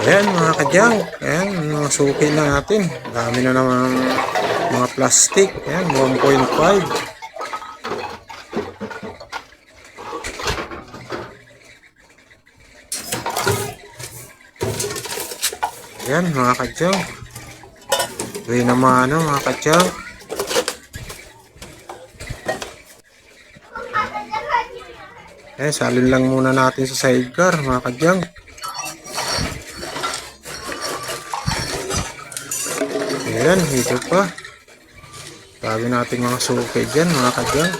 Ayan mga kadyang, ayan, mga suki na natin. Dami na naman mga plastic. Ayan, 1.5. Ayan mga kadyang. Uwi naman ano mga kadyang. Eh, salin lang muna natin sa sidecar mga kadyang. Ayan, dito pa. Sabi natin mga suki dyan, mga kadyang.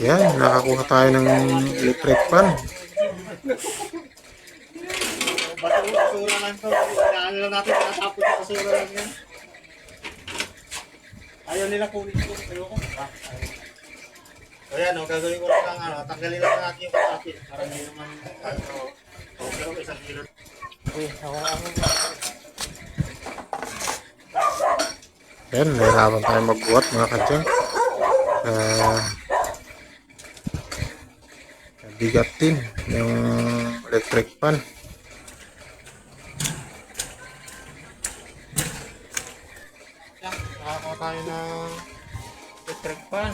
Ayan, nakakuha tayo ng electric yan. Ayaw nila kunin ko. Ayoko. Ah, ayaw. O yan, o, gagawin ko lang ang ano, tanggalin lang natin yung kapatid. Para hindi naman, ano, o, pero isang kilo. Uy, ako ako. Ayan, nahirapan tayo magbuhat mga kadyang. Ah, bigat din yung electric fan. Yan, nakakuha tayo ng electric fan.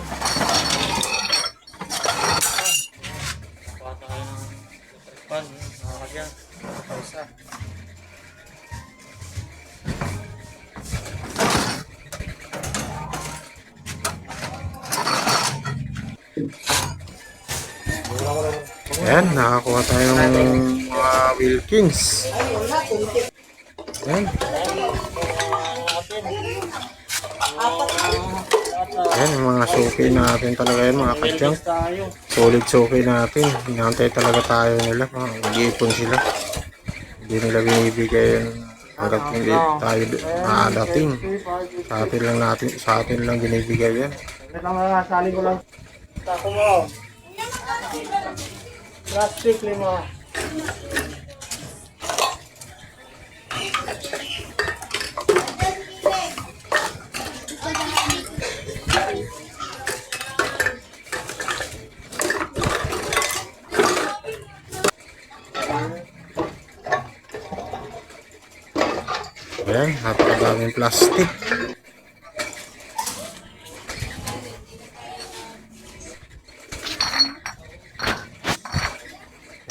Nakakausa. Ayan, nakakuha tayo ng mga Wilkins. Ayan. Ayan, yung mga suki natin talaga yun, mga kadyang. Solid suki natin. Hinantay talaga tayo nila. Mga Nag-iipon sila. Hindi nila binibigay yun hanggat hindi tayo nakadating. Sa atin lang natin, sa atin lang binibigay yan. Wait lang mga sali ko lang. Tako mo. Plastic lima. Ayan, napakadaming plastic.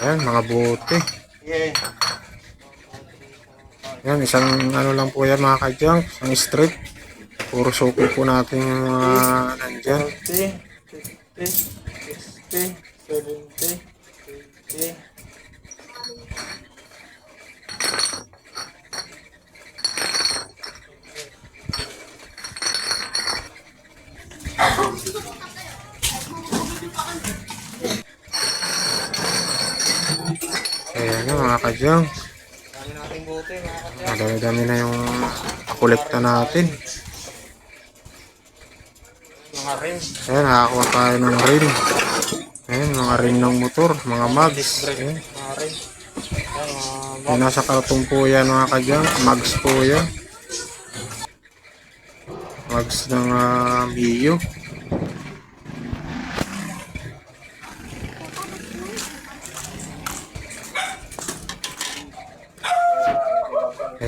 Ayan, mga bote. Yeah. Yan, isang ano lang po yan mga kadyang, isang strip. Puro suki po natin yung mga nandyan. 40, 50, 60, 70, 80. Ayan yung mga kadyang. Madami-dami na yung kolekta natin. Ayan, nakakuha tayo ng rim. Ayan, mga rim ng motor, mga mags. Ayan, Ayan, nasa karton po yan mga kadyang. Mags po yan. Mags ng uh, Mio.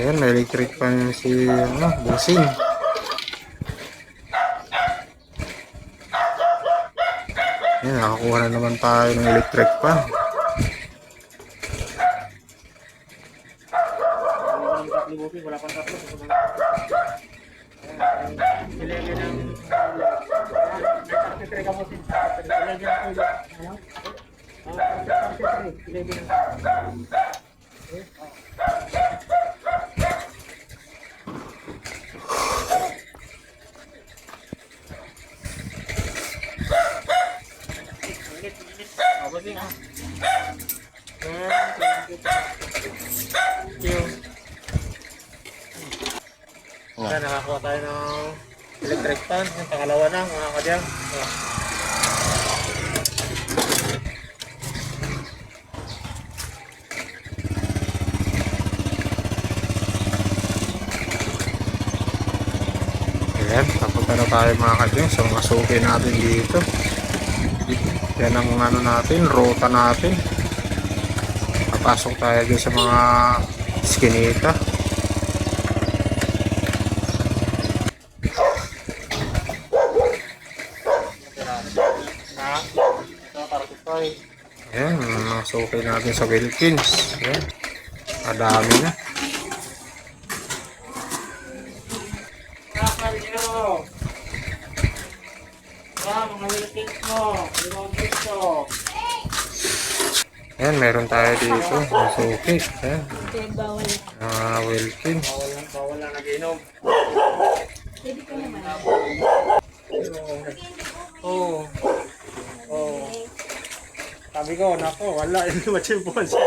Ayan, may electric pan si ano, Bossing. Ayan, nakakuha na naman tayo ng electric pan. Wala pang tatlo buki, wala pang tatlo. Ilagay ng... Ilagay ka mo sin. Ilagay ng ulo. Ano? Ah, Ilagay ng... Init, init. Ah, yun, ah. Thank you. Yan, nakakuha tayo ng electric fan. Yung pangalawa na, mga kadyang. Oh. Ayan, tapos na tayo mga kadyang sa mga suki natin dito. Yan ang ano natin, rota natin. Papasok tayo dun sa mga skinita. Ayan, mga sukay natin sa Wilkins. Ayan, madami na. Kakalyo! Ah, mga Wilkins mo. Limang piso. Ayan, meron tayo dito. Mga sukay. Ayan, mga Wilkins. Bawal bawal lang nag-inom. Ko naman. Oo. Oo. Sabi ko, nako, wala. Hindi machimpon siya.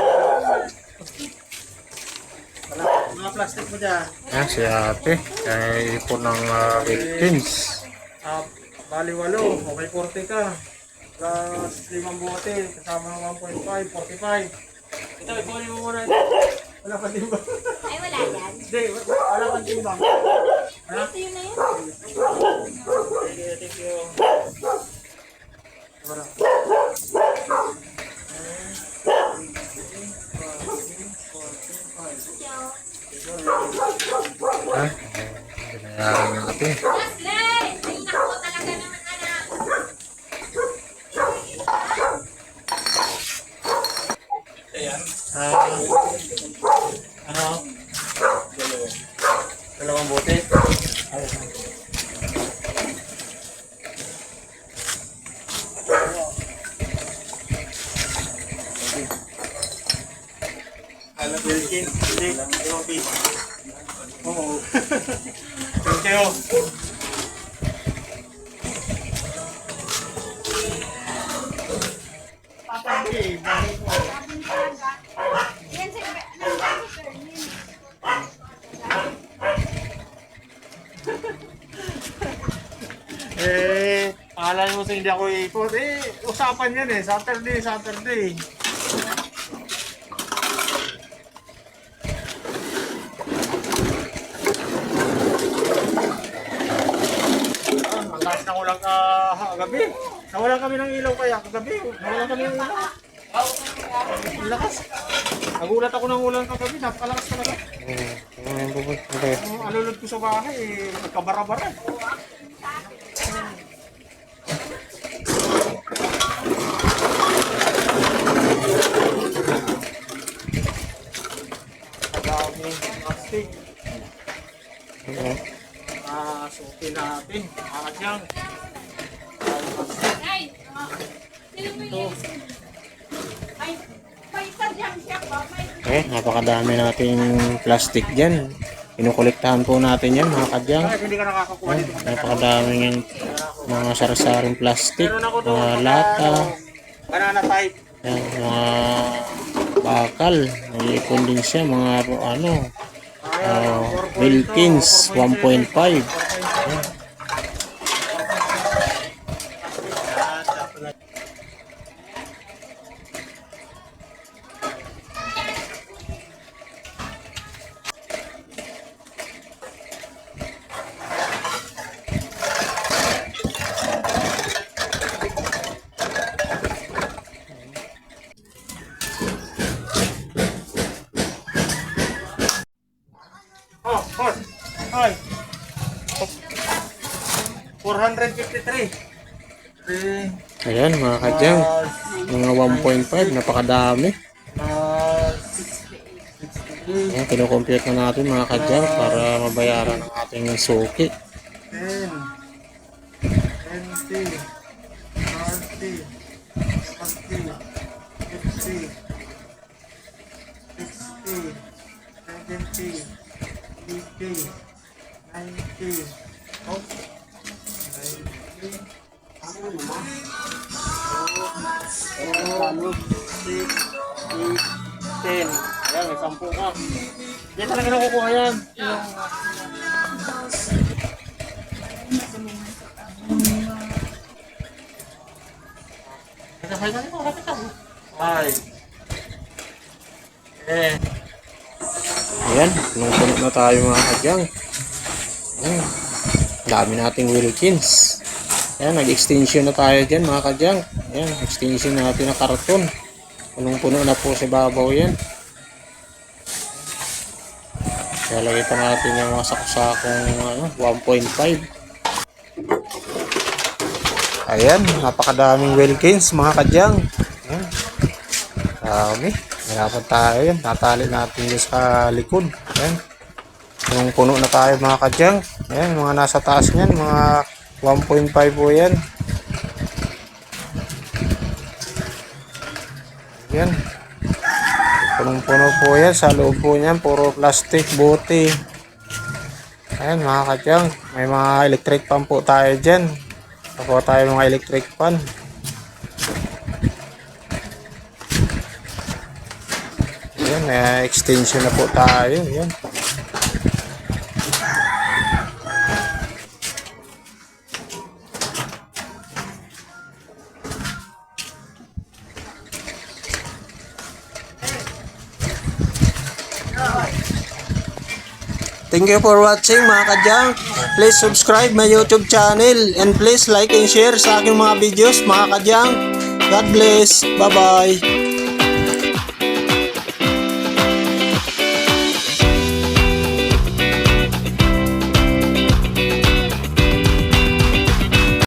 Wala. Mga plastic mo dyan. Ayan, si ate. Kaya ipon ng uh, Wilkins. Ah, bali walo. Okay, 40 ka. Plus limang bote. Kasama ng 1.5, 45. Ito, ikunin mo muna. Wala pa ba? Ay, wala yan. Hindi, wala pa ba? Ha? Ito yun na yun. Thank you, thank you. Wala. Ha? Binayaran natin. Leslie! Ay, naku, talaga naman, anak. Ah, ano? Dalawang bote. Ano, Wilkin? Hindi, dalawang piso. Oo. Balik mo. Yan, sir. Ano, sir? Yan. Eh, sa hindi ako ikot. Eh, usapan yan eh. Saturday, Saturday. Ah, ang lakas na ulang uh, gabi. Nawalan kami ng ilaw kaya kagabi. Nawalan kami ng ilaw. Ang lakas. Nagulat ako ng ulan kagabi. Napakalakas talaga. Hmm, ano yung bubog? Okay. Ang alulod ko sa bahay, eh, nagkabara-bara. Madaming plastic. Okay. Ah, suki natin. Akadyang. Ay, ah? Ay, may siya Eh, napakadami nating plastic dyan. Inukolektahan po natin yan, mga kadyang. Eh, dito? napakadami yung mga sarasaring plastic, mga lata, Banana yan, mga bakal. Nag-iipon din siya, mga ano, uh, 4.2, Wilkins 1.5. Oh, boss. Hoy. 453. Eh, Ayan, mga kadyang, mga 1.5, napakadami. 68. Ayan, kinukompute na natin mga kadyang para mabayaran ang ating suki. 10, 20, 30, 40, 50, 60, 70, 80, 90, oh, 90, ano naman? Oh, 6, 8, 10. Ayan, may 10 ka. Hindi talaga nakukuha yan. Yung Ay. Eh. Ayan, punong-puno na tayo mga kadyang. Ayan, dami nating Wilkins. Ayan, nag-extension na tayo dyan mga kadyang. Ayan, extension natin ng karton. Punong-puno na po sa babaw yan. Kaya lagay pa natin yung mga sakusakong ano, 1.5. Ayan, napakadaming Wilkins mga kadyang. Ayan. Dami. Hirapan tayo yan. Tatali natin yung sa likod. Ayan. Punong-puno na tayo mga kadyang. Ayan, mga nasa taas niyan. Mga 1.5 po yan. Yan. Punong-puno po yan. Sa loob po niyan, puro plastic, buti. Ayan mga kadyang. May mga electric pan po tayo dyan. Nakuha tayo mga electric pan. Ayan, may extension na po tayo. Ayan. Thank you for watching mga kadyang. Please subscribe my YouTube channel and please like and share sa aking mga videos mga kadyang. God bless. Bye-bye.